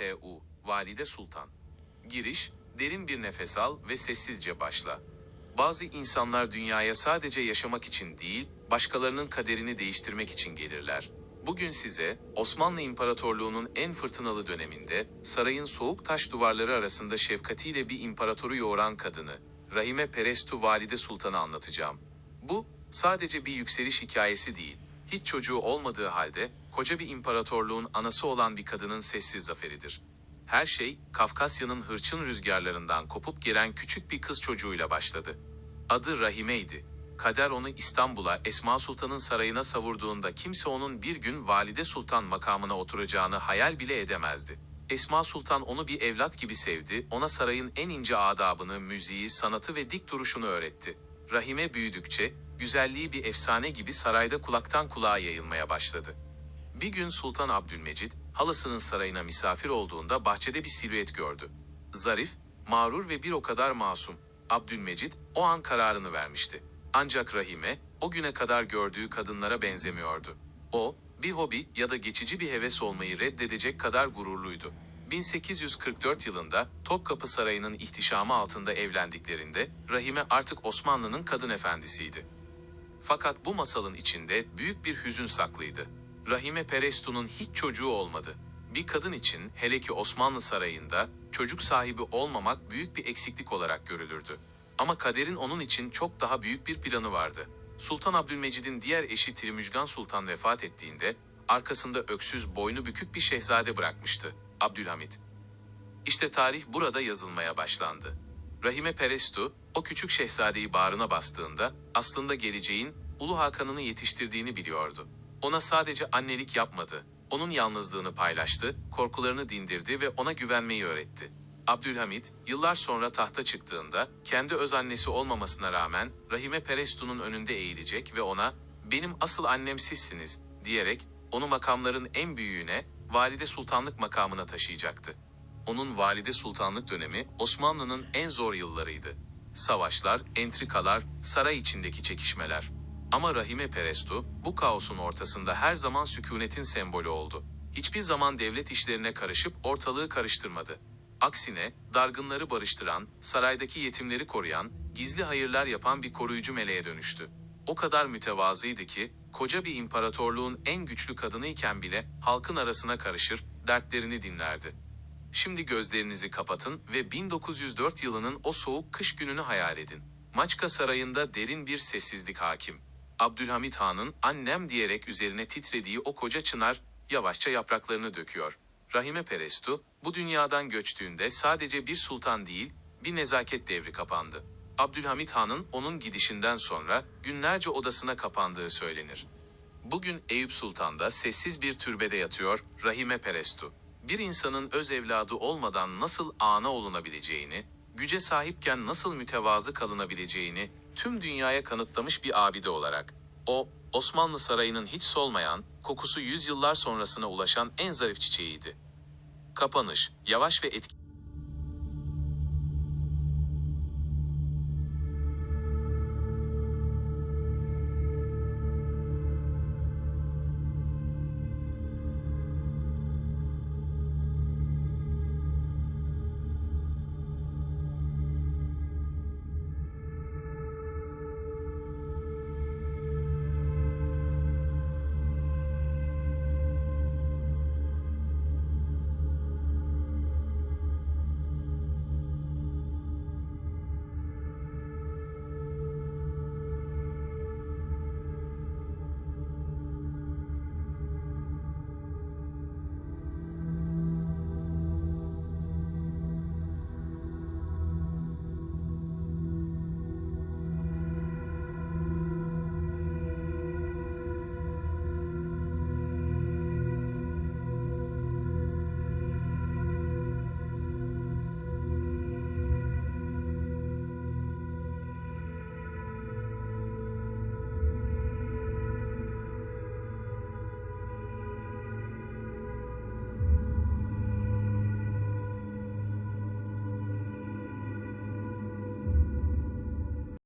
VSTU, Valide Sultan. Giriş, derin bir nefes al ve sessizce başla. Bazı insanlar dünyaya sadece yaşamak için değil, başkalarının kaderini değiştirmek için gelirler. Bugün size Osmanlı İmparatorluğu'nun en fırtınalı döneminde sarayın soğuk taş duvarları arasında şefkatiyle bir imparatoru yoğuran kadını, Rahime Perestu Valide Sultan'ı anlatacağım. Bu sadece bir yükseliş hikayesi değil. Hiç çocuğu olmadığı halde koca bir imparatorluğun anası olan bir kadının sessiz zaferidir. Her şey Kafkasya'nın hırçın rüzgarlarından kopup gelen küçük bir kız çocuğuyla başladı. Adı Rahime'ydi. Kader onu İstanbul'a Esma Sultan'ın sarayına savurduğunda kimse onun bir gün Valide Sultan makamına oturacağını hayal bile edemezdi. Esma Sultan onu bir evlat gibi sevdi, ona sarayın en ince adabını, müziği, sanatı ve dik duruşunu öğretti. Rahime büyüdükçe, güzelliği bir efsane gibi sarayda kulaktan kulağa yayılmaya başladı. Bir gün Sultan Abdülmecid, halasının sarayına misafir olduğunda bahçede bir silüet gördü. Zarif, mağrur ve bir o kadar masum. Abdülmecid o an kararını vermişti. Ancak Rahime, o güne kadar gördüğü kadınlara benzemiyordu. O, bir hobi ya da geçici bir heves olmayı reddedecek kadar gururluydu. 1844 yılında Topkapı Sarayı'nın ihtişamı altında evlendiklerinde Rahime artık Osmanlı'nın kadın efendisiydi. Fakat bu masalın içinde büyük bir hüzün saklıydı. Rahime Perestu'nun hiç çocuğu olmadı. Bir kadın için hele ki Osmanlı sarayında çocuk sahibi olmamak büyük bir eksiklik olarak görülürdü. Ama kaderin onun için çok daha büyük bir planı vardı. Sultan Abdülmecid'in diğer eşi Tirimüjgan Sultan vefat ettiğinde arkasında öksüz boynu bükük bir şehzade bırakmıştı. Abdülhamit. İşte tarih burada yazılmaya başlandı. Rahime Perestu, o küçük şehzadeyi bağrına bastığında aslında geleceğin Ulu Hakan'ını yetiştirdiğini biliyordu. Ona sadece annelik yapmadı, onun yalnızlığını paylaştı, korkularını dindirdi ve ona güvenmeyi öğretti. Abdülhamit, yıllar sonra tahta çıktığında, kendi öz annesi olmamasına rağmen Rahime Perestu'nun önünde eğilecek ve ona, benim asıl annem sizsiniz, diyerek onu makamların en büyüğüne, valide sultanlık makamına taşıyacaktı. Onun valide sultanlık dönemi Osmanlı'nın en zor yıllarıydı. Savaşlar, entrikalar, saray içindeki çekişmeler. Ama Rahime Perestu bu kaosun ortasında her zaman sükunetin sembolü oldu. Hiçbir zaman devlet işlerine karışıp ortalığı karıştırmadı. Aksine dargınları barıştıran, saraydaki yetimleri koruyan, gizli hayırlar yapan bir koruyucu meleğe dönüştü. O kadar mütevazıydı ki koca bir imparatorluğun en güçlü kadınıyken bile halkın arasına karışır, dertlerini dinlerdi. Şimdi gözlerinizi kapatın ve 1904 yılının o soğuk kış gününü hayal edin. Maçka Sarayı'nda derin bir sessizlik hakim. Abdülhamit Han'ın annem diyerek üzerine titrediği o koca çınar yavaşça yapraklarını döküyor. Rahime Perestu bu dünyadan göçtüğünde sadece bir sultan değil, bir nezaket devri kapandı. Abdülhamit Han'ın onun gidişinden sonra günlerce odasına kapandığı söylenir. Bugün Eyüp Sultan'da sessiz bir türbede yatıyor Rahime Perestu. Bir insanın öz evladı olmadan nasıl ana olunabileceğini, güce sahipken nasıl mütevazı kalınabileceğini tüm dünyaya kanıtlamış bir abide olarak. O, Osmanlı Sarayı'nın hiç solmayan, kokusu yüzyıllar sonrasına ulaşan en zarif çiçeğiydi. Kapanış, yavaş ve etkili